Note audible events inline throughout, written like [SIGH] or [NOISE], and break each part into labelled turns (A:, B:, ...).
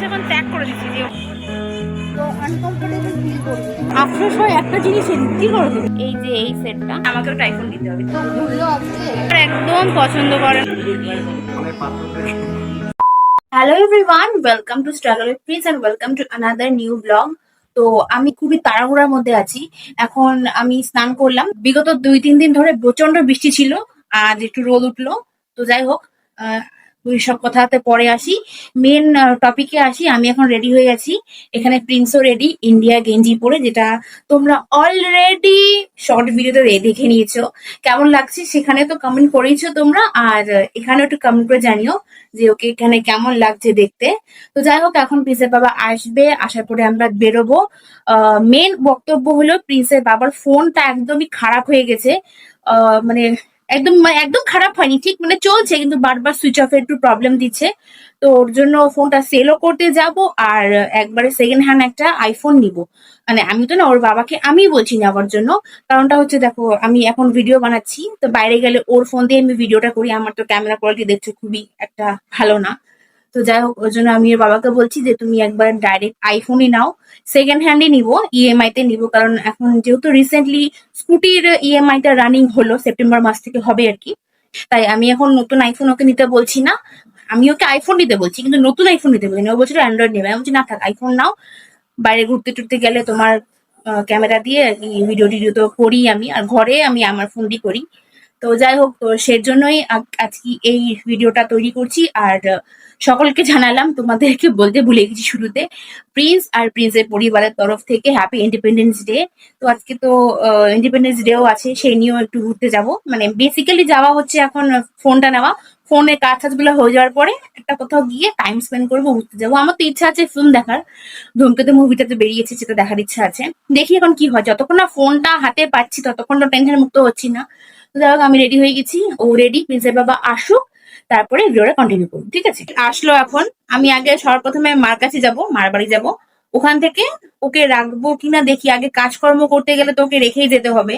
A: কিছু এখন ত্যাগ করে দিচ্ছি যে
B: তো আনকমফোর্টেবল ফিল করবে
A: আফসোস হয় একটা জিনিস কি করে দেবে। এই যে এই সেটটা আমাকে একটা দিতে হবে।
B: তো ঘুরলো আজকে
A: আর একদম পছন্দ করেন hello everyone welcome to struggle with Prince and welcome to another new blog তো আমি খুবই তাড়াহুড়ার মধ্যে আছি। এখন আমি স্নান করলাম। বিগত দুই তিন দিন ধরে প্রচণ্ড বৃষ্টি ছিল আজ একটু রোদ উঠল। তো যাই হোক সব কথাতে পরে আসি। মেন টপিকে আসি। আমি এখন রেডি হয়ে গেছি। এখানে প্রিন্সও রেডি ইন্ডিয়া গেঞ্জি পরে, যেটা তোমরা অলরেডি শর্ট ভিডিওতে দেখে নিয়েছো। কেমন লাগছে সেখানে তো কমেন্ট করেইছো তোমরা। আর এখানে একটু কমেন্ট করে জানিও যে ওকে এখানে কেমন লাগছে দেখতে। তো যাই হোক, এখন প্রিন্সের বাবা আসবে। আসার পরে আমরা বেরোবো। মেন বক্তব্য হলো প্রিন্সের বাবার ফোনটা একদমই খারাপ হয়ে গেছে। মানে একদম একদম খারাপ হয়নি, ঠিক মানে চলছে, কিন্তু বারবার সুইচ অফ একটু প্রবলেম দিচ্ছে। তো ওর জন্য ফোনটা সেলও করতে যাব, আর একবারে সেকেন্ড হ্যান্ড একটা আইফোন নিব। মানে আমি তো না, ওর বাবাকে আমি বলছি নেওয়ার জন্য। কারণটা হচ্ছে দেখো, আমি এখন ভিডিও বানাচ্ছি, তো বাইরে গেলে ওর ফোন দিয়ে আমি ভিডিওটা করি, আমার তো ক্যামেরা কোয়ালিটি দেখছ খুবই একটা ভালো না। তো যাই হোক ওই জন্য আমি ওর বাবাকে বলছি যে তুমি একবার ডাইরেক্ট আইফোনই নাও। সেকেন্ড হ্যান্ডে নিব ইএমআই তে নিব, কারণ এখন যেহেতু রিসেন্টলি স্কুটির ইএমআই টা রানিং হলো সেপ্টেম্বর মাস থেকে হবে আর কি। তাই আমি এখন নতুন আইফোন ওকে নিতে বলছি না। আমি ওকে আইফোন নিতে বলছি, কিন্তু নতুন আইফোন নিতে বলছি না। ও বলছিল অ্যান্ড্রয়েড নেবে। আমি বলছি, না থাক আইফোন নাও। বাইরে ঘুরতে টুরতে গেলে তোমার ক্যামেরা দিয়ে ভিডিও টিডিও তো করি আমি। আর ঘরে আমি আমার ফোন দিয়ে করি। তো যাই হোক তো সেজন্যই আজকে এই ভিডিওটা তৈরি করছি। আর সকলকে জানালাম তোমাদেরকে বলতে ভুলে গেছি শুরুতে, প্রিন্স আর প্রিন্সের পরিবারের তরফ থেকে হ্যাপি ইন্ডিপেন্ডেন্স ডে তো আজকে তো ইন্ডিপেন্ডেন্স ডেও আছে, সেই নিয়েও একটু ঘুরতে যাব। মানে বেসিক্যালি যাওয়া হচ্ছে এখন ফোনটা নেওয়া। ফোনে কাজ টাজগুলো হয়ে যাওয়ার পরে একটা কোথাও গিয়ে টাইম স্পেন্ড করব, ঘুরতে যাব। আমার তো ইচ্ছা আছে ফিল্ম দেখার। ধূমকেতু মুভিটা তো বেরিয়েছে, সেটা দেখার ইচ্ছা আছে। দেখি এখন কি হয়। যতক্ষণ না ফোনটা হাতে পাচ্ছি, ততক্ষণ তো টেনশন মুক্ত হচ্ছি না। যাই হোক আমি রেডি হয়ে গেছি। ও রেডি প্রিন্সের বাবা আসুক তারপরে ভিডিওটা কন্টিনিউ করব ঠিক আছে? আসলো এখন। আমি আগে সর্বপ্রথমে মার কাছে যাব মার বাড়ি যাব। ওখান থেকে ওকে রাখব কিনা দেখি আগে কাজকর্ম করতে গেলে তো ওকে রেখেই যেতে হবে।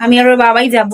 A: আমি আর ওর বাবাই যাব।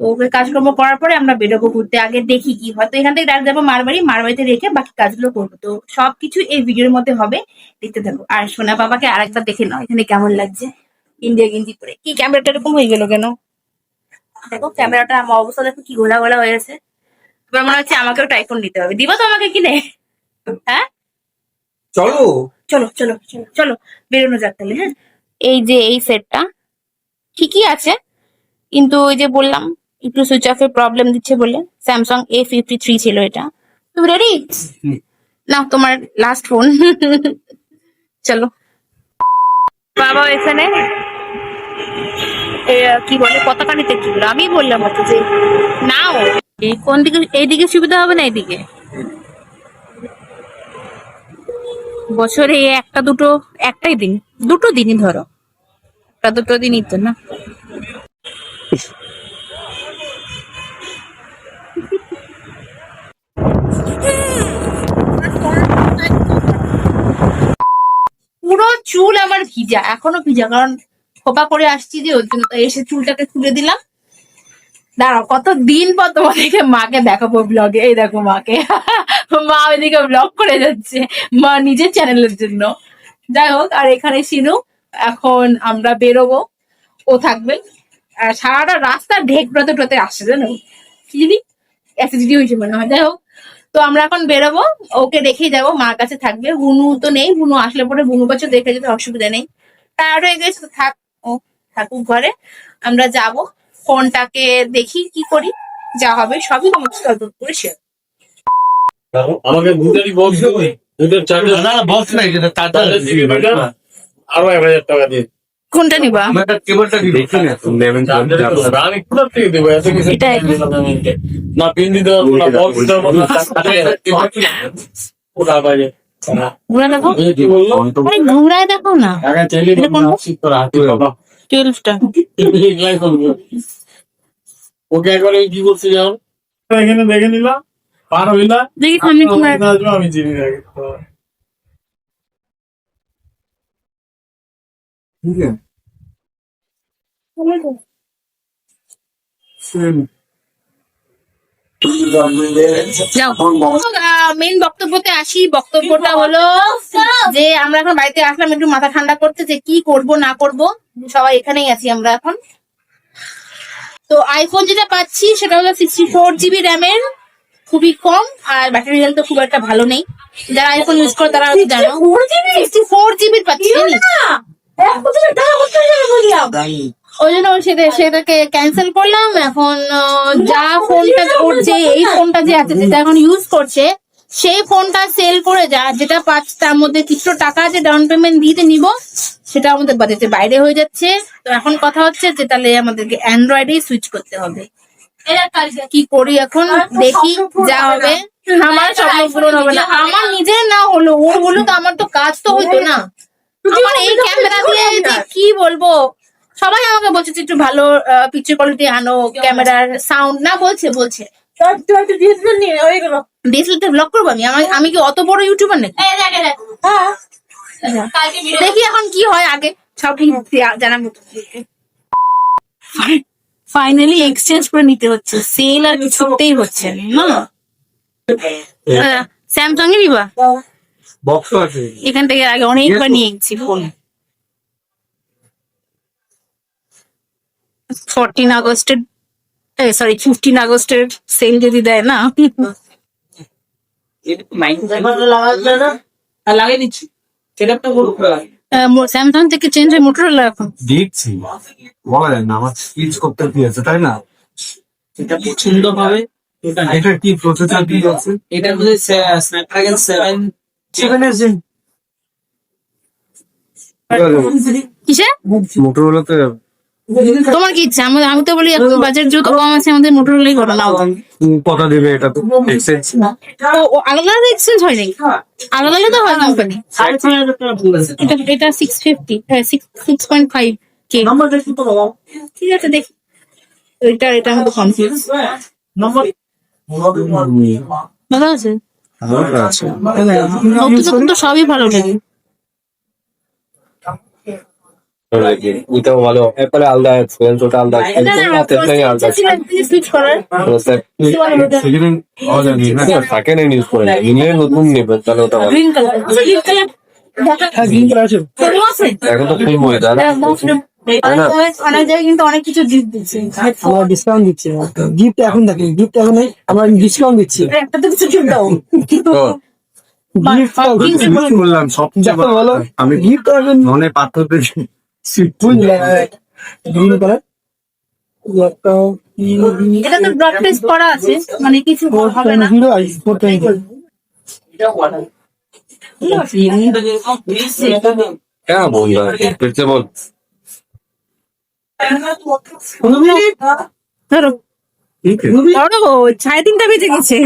A: তো ওকে কাজকর্ম করার পরে আমরা বেরোবো ঘুরতে আগে দেখি কি হয়তো এখান থেকে ডাক যাব মার বাড়ি মার বাড়িতে রেখে বাকি কাজগুলো করব। তো সবকিছু এই ভিডিওর মধ্যে হবে দেখতে থাকো। আর সোনা বাবাকে আরেকবার দেখে নাও এখানে কেমন লাগছে। ইন্ডিয়া গেঞ্জি পরে। কি ক্যামেরাটা এরকম হয়ে গেল কেন? দেখো ক্যামেরাটা আমার অবস্থা দেখো কি গোলা গোলা হয়ে গেছে এবার মনে হচ্ছে আমাকেও টাইফোন দিতে হবে। দিবা তো আমাকে কিনে হ্যাঁ?
C: চলো।
A: চলো চলো চলো বেরোনো যাক তাহলে হ্যাঁ? এই যে এই সেটটা ঠিকই আছে। কিন্তু ওই যে বললাম একটু সুইচ অফের প্রবলেম দিচ্ছে বলে স্যামসাং এ ফিফটি থ্রি ছিল এটা। তুমি রেডি না তোমার লাস্ট ফোন [LAUGHS] চলো। বাবা এখানে। কি বলে পতাকা নিতে বলে আমি বললাম ওকে যে নাও। এই কোন দিকে এইদিকে সুবিধা হবে না এইদিকে বছরে একটা দুটো একটাই দিন দুটো দিনই ধরো। একটা দুটো দিনই তো না? পুরো চুল আমার ভিজা এখনও ভিজা কারণ খোপা করে আসছি যে ওর জন্য এসে চুলটাকে খুলে দিলাম। দাঁড়াও, কত দিন পর তোমাদেরকে মাকে দেখাবো ব্লগে এই দেখো মাকে। মা ওইদিকে ব্লগ করে যাচ্ছে, মা নিজের চ্যানেলের জন্য। যাই হোক, আর এখানে সিনু, এখন আমরা বেরোবো। ও থাকবে। আর সারাটা রাস্তা ঢেক ব্রতে টোতে আসছে জানো? চিনি অ্যাসিডিটি হয়েছে মনে হয়। যাই হোক, তো আমরা এখন বেরোবো। ওকে রেখেই যাব, মার কাছে থাকবে। বুনু তো নেই। বুনু আসলে পরে বুনু কাছে দেখে যেতে অসুবিধা নেই। টায়ার্ড হয়ে গেছে, তো থাক। ও থাকুক ঘরে আমরা যাব ফোনটাকে দেখি কি করি যা হবে সবই তোমাকে তদন্ত করে share
D: আমাকে দুটারই বক্স দেবে দুটার চার্জার
C: না বক্স নাই যেটা চার্জার
D: আরও এক হাজার টাকা দিয়ে
A: কোনটা নিবা
C: কেবলটা কি দেখি না
D: আমি কোথা থেকে দেবো এত কিছু
A: এটাই।
D: না পিন দিতে না বক্স দেবো না ওটা বাইরে
A: ঘুরা দেখো? আরে ঘুরায় দেখো না। টুয়েলভটা।
D: ওকে একবার কি বলছি যেমন এখানে দেখে নিলাম পার হইলা।
A: দেখি সামনে কি
D: আসবে আমি চিনি না
C: ঠিক আছে।
A: যাও মেন বক্তব্যতে আসি। বক্তব্যটা হলো যে আমরা এখন বাড়িতে আসলাম একটু মাথা ঠান্ডা করতে যে কি করব না করব। সবাই এখানেই আছি আমরা এখন। তো আইফোন যেটা পাচ্ছি সেটা হলো সিক্সটি ফোর জিবি র্যামের খুবই কম আর ব্যাটারি হেলথ তো খুব একটা ভালো নেই। যারা আইফোন ইউজ করে তারা জানো। সিক্সটি ফোর জিবির পাচ্ছি? ওই জন্য সেটা সেটাকে ক্যান্সেল করলাম। এখন যা ফোনটা করছে এই ফোনটা যে আছে যেটা এখন ইউজ করছে সেই ফোনটা সেল করে যা যেটা পাচ্ছে তার মধ্যে কিছু টাকা যে ডাউন পেমেন্ট দিতে নিব সেটা আমাদের বাজেটের বাইরে হয়ে যাচ্ছে। তো এখন কথা হচ্ছে যে তাহলে আমাদেরকে অ্যান্ড্রয়েডেই সুইচ করতে হবে। কি করি এখন? দেখি যা হবে। আমার স্বপ্ন পূরণ হবে না। আমার নিজের না হলো ওর হলো তো আমার তো কাজ তো হইতো না। আমার এই ক্যামেরা দিয়ে কি বলব? সবাই আমাকে বলছে যে একটু ভালো পিকচার কোয়ালিটি আনো ক্যামেরার সাউন্ড না বলছে বলছে। ডিএসএলআর ব্লগ করব আমি? আমার- আমি কি অত বড় ইউটিউবার নাকি? দেখি এখন কি হয় আগে। সব জানাব ফাইনালি এক্সচেঞ্জ করে নিতে হচ্ছে। সেল আর কিছুতেই হচ্ছে না? স্যামসাং এ নিবা
C: বক্স আছে
A: এখান থেকে আগে অনেকবার নিয়ে গেছি। ফোন ফোরটিন আগস্টের সরি ফিফটিন আগস্টের সেল যদি দেয় না।
E: লাগিয়ে দিচ্ছি। সেটা একটা বলব
A: স্যামসাং থেকে চেঞ্জ হয়ে মোটরোলা এখন।
C: দেখছি। বলা যায় না আমার স্পিচ করতে তাই না?
E: পছন্দ হবে নেবে।
C: এটা কি প্রসেসর আছে
E: এটা হচ্ছে স্ন্যাপড্রাগন সেভেন
C: সেখানে আছে
A: কিসে?
C: মোটরোলাতে
A: তোমার কি ইচ্ছা? আমি আমি তো বলি এখন বাজার যত কম আছে আমাদের মোটরোলাই করো নাও
C: কথা দেবে এটা তো এক্সচেঞ্জ
A: ও আলাদা আলাদা এক্সচেঞ্জ হয় নাকি? আলাদা আলাদা। হয় কোম্পানি এটা এটা six fifty six point five K
E: number দেখি তো
A: ঠিক আছে দেখি। এটা এটা আমাদের কনফিউজ
E: নম্বর
A: ভালো আছে?
C: আছে।
A: নতুন তো সবই ভালো লাগে
F: এটাও ভালো। আলাদা এক্সপিরিয়েন্স ওটা আলাদা ইউজ করে নতুন নেবেন তাহলে ওটা ভালো। এখন তো ফুল হয়ে যায়
A: অনেক জায়গায় কিন্তু অনেক কিছু গিফট দিচ্ছে।
G: আমরা ডিসকাউন্ট দিচ্ছি। গিফট এখন দেখি গিফট এখন আমরা ডিসকাউন্ট দিচ্ছি।
A: একটা তো কিছু গিফট দাও।
C: আমি বললাম
G: গিফট এখন
C: মনে
G: ফুল গ্রিন কালার
A: এটা তো ব্লড টেস্ট করা আছে মানে কিছু হবে না।
G: হিরো আইস
F: হ্যাঁ
A: ধরো। ধরো সাড়ে তিনটা বেজে গেছে।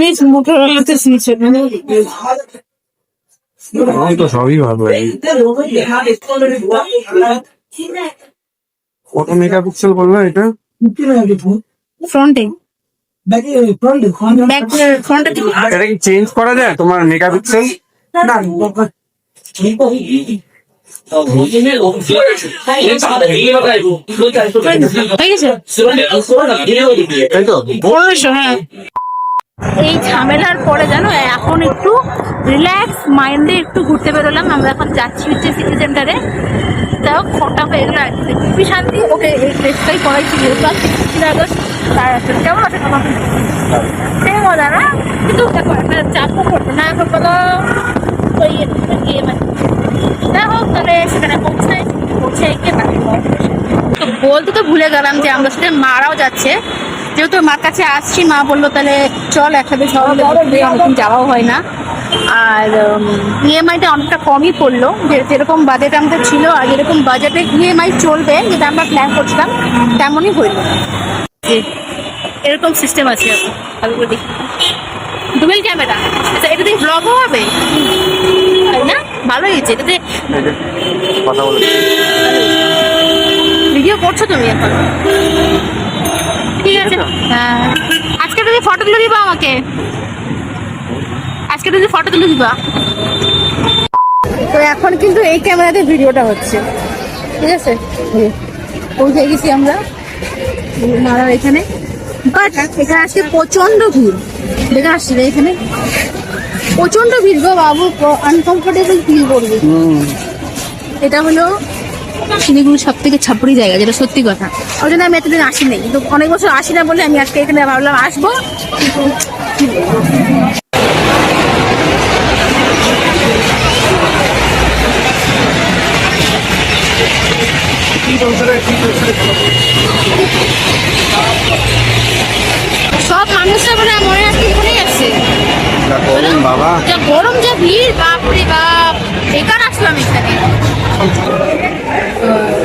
A: মিস মোটরওয়ালাতে সিরিজ
C: আমার তো সবই ভালো কত মেগাপিক্সেল বলল এটা
A: ফ্রন্টে ব্যাক ফ্রন্টে
C: এটা কি চেঞ্জ করা যায় তোমার মেগাপিক্সেল
A: হয়ে এই ঝামেলার পরে জানো এখন একটু রিল্যাক্স মাইন্ডে একটু ঘুরতে বেরোলাম। আমরা এখন যাচ্ছি হচ্ছে সিটি সেন্টারে হোক ফোনটা হয়ে গেলো একদিকে খুবই শান্তি। ওকে এই ড্রেসটাই পড়াইছি যেহেতু আগস্ট। তার আসলে কেমন আছে তোমার সেই মজা না? কিন্তু দেখো একটা চাপও পড়বে না। এখন বলো ওই গিয়ে মানে হোক তাহলে সেখানে পৌঁছাই পৌঁছে গিয়ে বাকি তো বলতে তো ভুলে গেলাম যে আমরা সাথে মারাও যাচ্ছে। যেহেতু মার কাছে আসছি মা বলল তাহলে চল একসাথে সবাই অনেকদিন যাওয়াও হয় না। আর ইএমআইটা অনেকটা কমই পড়ল। যে যেরকম বাজেট আমাদের ছিল আর যেরকম বাজেটে ইএমআই চলবে যেটা আমরা প্ল্যান করছিলাম তেমনই হইল। এরকম সিস্টেম আছে। ভালো করে দেখি। Double camera. আচ্ছা এটা দিয়ে ব্লগও হবে? তাই না। ভালো হয়েছে? এটাতে
C: কথা বলে।
A: ভিডিও করছ তুমি এখন? ঠিক আছে। হ্যাঁ। আজকে তুমি ফটো তুলে দিবা আমাকে? আজকে তুমি ফটো তুলে দিবা? তো এখন কিন্তু এই ক্যামেরাতে ভিডিওটা হচ্ছে। ঠিক আছে? পৌঁছে গেছি আমরা। মারার এখানে। বাট এখানে আজকে প্রচণ্ড ভিড়। দেখে আসছি এখানে। প্রচণ্ড ভিড় গো বাবু আনকমফোর্টেবল ফিল করবে। এটা হলো শিলিগুড়ির সব থেকে ছাপড়ি জায়গা যেটা সত্যি কথা। ওই জন্য আমি এতদিন আসি নাই কিন্তু অনেক বছর আসি না বলে আমি আজকে এখানে ভাবলাম আসব? সব মানুষরা মানে মনে আসছে
F: বাবা।
A: যা গরম, যা ভিড় বাপ বাপ। বেকার আসলাম এখানে।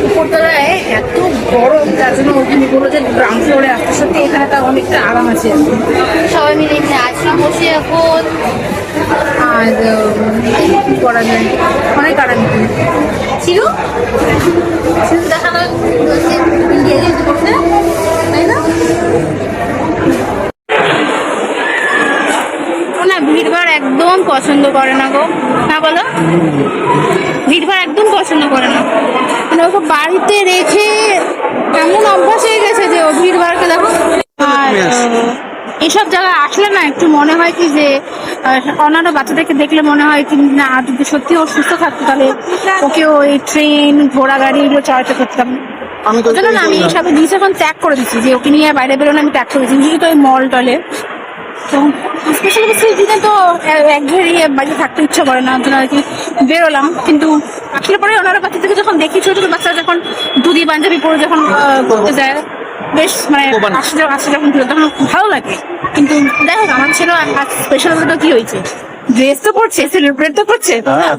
A: উপরতলায় এত গরম, যার জন্য ওখানে যে গ্রাউন্ড ফ্লোরে আসতে। সত্যি এখানে তার অনেকটা আরাম আছে। সবাই মিলে এখানে আছি, বসে এখন। আর কি করা যায়? অনেক আরাম। ছিল? দেখানো ইন্ডিয়া তাই না ও না ভিড় ভাড় একদম পছন্দ করে না গো। না বলো? ভিড় ভাড় একদম পছন্দ করে না। মানে ওকে বাড়িতে রেখে এমন অভ্যাস হয়ে গেছে যে ও ভিড় ভাড়কে দেখো। আর এসব জায়গায় আসলে না একটু মনে হয় কি যে অন্যান্য বাচ্চাদেরকে দেখলে মনে হয় কি না যদি সত্যি ও সুস্থ থাকতো তাহলে ওকে ওই ট্রেন ঘোড়া গাড়ি এগুলো চালাতে করতাম
H: আমি তো
A: না আমি এইসব জিনিস এখন ত্যাগ করে দিচ্ছি যে ওকে নিয়ে বাইরে বেরোনো আমি ত্যাগ করে দিচ্ছি। বিশেষত ওই মল টলে তো স্পেশালি সেই দিনে তো একঘেয়ে বাড়িতে থাকতে ইচ্ছা করে না ওই আর কি বেরোলাম। কিন্তু আসলে পরে ওনারা বাচ্চা থেকে যখন দেখি ছোট ছোট বাচ্চারা যখন দুদি পাঞ্জাবি পরে যখন ঘুরতে যায় বেশ মানে আসে যখন আসে যখন তখন ভালো লাগে। কিন্তু দেখো আমার ছেলে স্পেশাল কি হয়েছে? ড্রেস তো পড়ছে সেলিব্রেট তো করছে।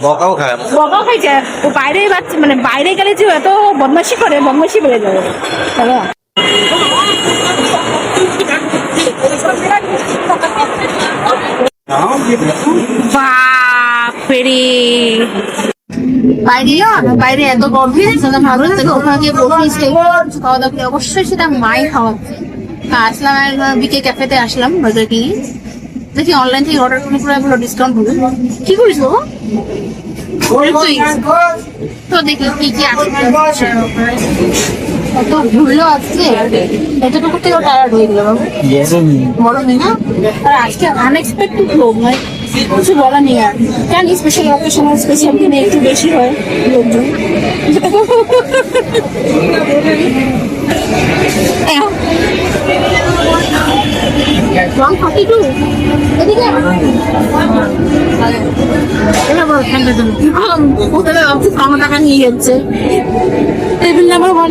F: বকাও খায়।
A: বকা খাইছে ও বাইরে বাচ্চা মানে বাইরে গেলে যে এত বদমাশি করে বদমাশি বেড়ে যাবে। বাপরে বাইরে বাইরে এত গভীর সেটা ভালো থেকে ওখানে গিয়ে বসে খাওয়া দাওয়া অবশ্যই সেটা মাই খাওয়াচ্ছে তা আসলাম একবার বিকে ক্যাফেতে আসলাম বাজার কিনে দেখি অনলাইন থেকে অর্ডার করে করে এগুলো ডিসকাউন্ট হবে কি করিস তো দেখি কি কি আছে কত ঘুরলো আজকে এতটুকু থেকে টায়ার্ড হয়ে গেল। বড় নেই না আর আজকে আনএক্সপেক্টেড লোক মানে কিছু বলা নেই আর। জানি স্পেশাল অকেশন স্পেশাল দিনে একটু বেশি হয় লোকজন? ওয়ান টু এদিকে কম টাকা নিয়ে যাচ্ছে। Table number one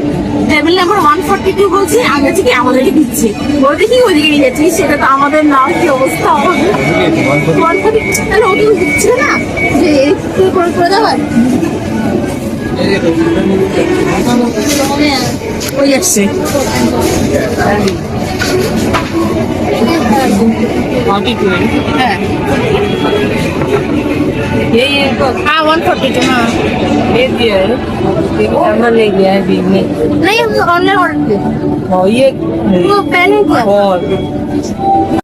A: table number one forty two বলছে আগে থেকে আমাদেরকে দিচ্ছে। বলতে কি ওদিকে নিয়ে যাচ্ছি সেটা তো আমাদের না কি অবস্থা ওয়ান ফোর্টি তাহলে ওদিকে দিচ্ছে না? যে একটু করে করে দেওয়ার ওই আসছে। হ্যাঁ। हाँ वन फोर्टी टू हाँ
B: ये दिया है एक कैमरा ले गया है बीच में
A: नहीं हम ऑनलाइन ऑर्डर किए
B: और ये
A: वो पहले किया
B: और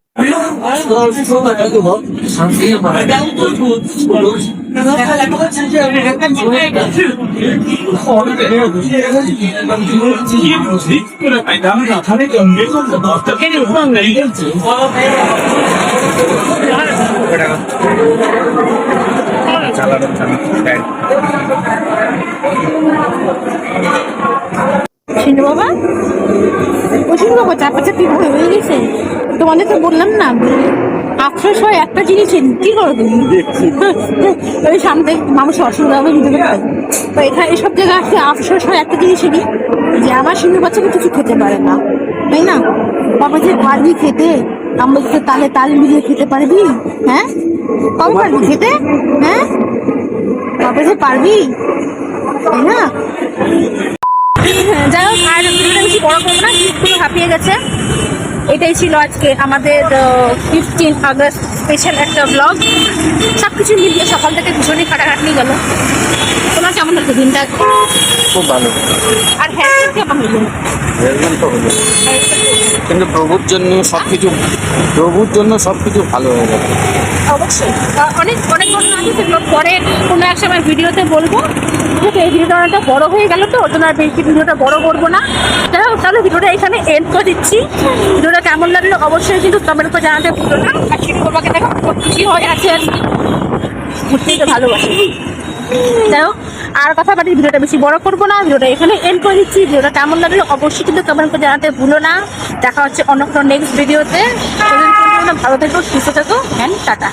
A: সিন্ধু বাবা ও বাবা? চার পাঁচটা কি হয়ে গেছে। তোমাদের তো বললাম না আফসোস হয় একটা জিনিস। কি করো তুমি? [LAUGHS] ওই সামনে মানুষ অসুবিধা হবে নিতে পারে তো এখানে এসব জায়গায় আসলে আফসোস হয় একটা জিনিসেরই যে আমার সিন্ধু বাচ্চাকে কিছু খেতে পারে না তাই না? বাবা যে পারবি খেতে আমরা তো তালে তাল মিলিয়ে খেতে পারবি হ্যাঁ? কবে পারবি খেতে হ্যাঁ? বাবা যে পারবি? তাই না? হ্যাঁ, যাই হোক আর ভিডিওটা বেশি বড় করব না পুরো হাঁপিয়ে গেছে। এটাই ছিল আজকে আমাদের ফিফটিন আগস্ট স্পেশাল একটা ব্লগ সব কিছু মিলিয়ে সকাল থেকে ভীষণই খাটাখাটনি গেল। তোমার কেমন লাগছে দিনটা?
F: খুব ভালো।
A: আর হ্যাঁ কেমন হলো?
F: কিন্তু প্রভুর জন্য সবকিছু প্রভুর জন্য সবকিছু ভালো হয়ে গেছে
A: অবশ্যই। অনেক অনেক ঘটনা আছে সেগুলো পরে। কোনো এক সময় ভিডিওতে বলব ঠিক এই ভিডিওটা অনেকটা বড়ো হয়ে গেল তো ওর আর বেশি ভিডিওটা বড় করব না। যাই হোক, তাহলে ভিডিওটা এখানে এন্ড করে দিচ্ছি। ভিডিওটা কেমন লাগল অবশ্যই কিন্তু কমেন্ট করে জানাতে ভুলো না। আর দেখো খুশি হয়ে আছে আর ঘুরতেই তো ভালোবাসি। যাই হোক, আর কথা বাড়ি, ভিডিওটা বেশি বড় করব না। ভিডিওটা এখানে এন্ড করে দিচ্ছি। ভিডিওটা কেমন লাগল অবশ্যই কিন্তু কমেন্ট করে জানাতে ভুলো না। দেখা হচ্ছে অন্য কোনো নেক্সট ভিডিওতে ভালো থেকো, সুস্থ থাকো অ্যান্ড টাটা।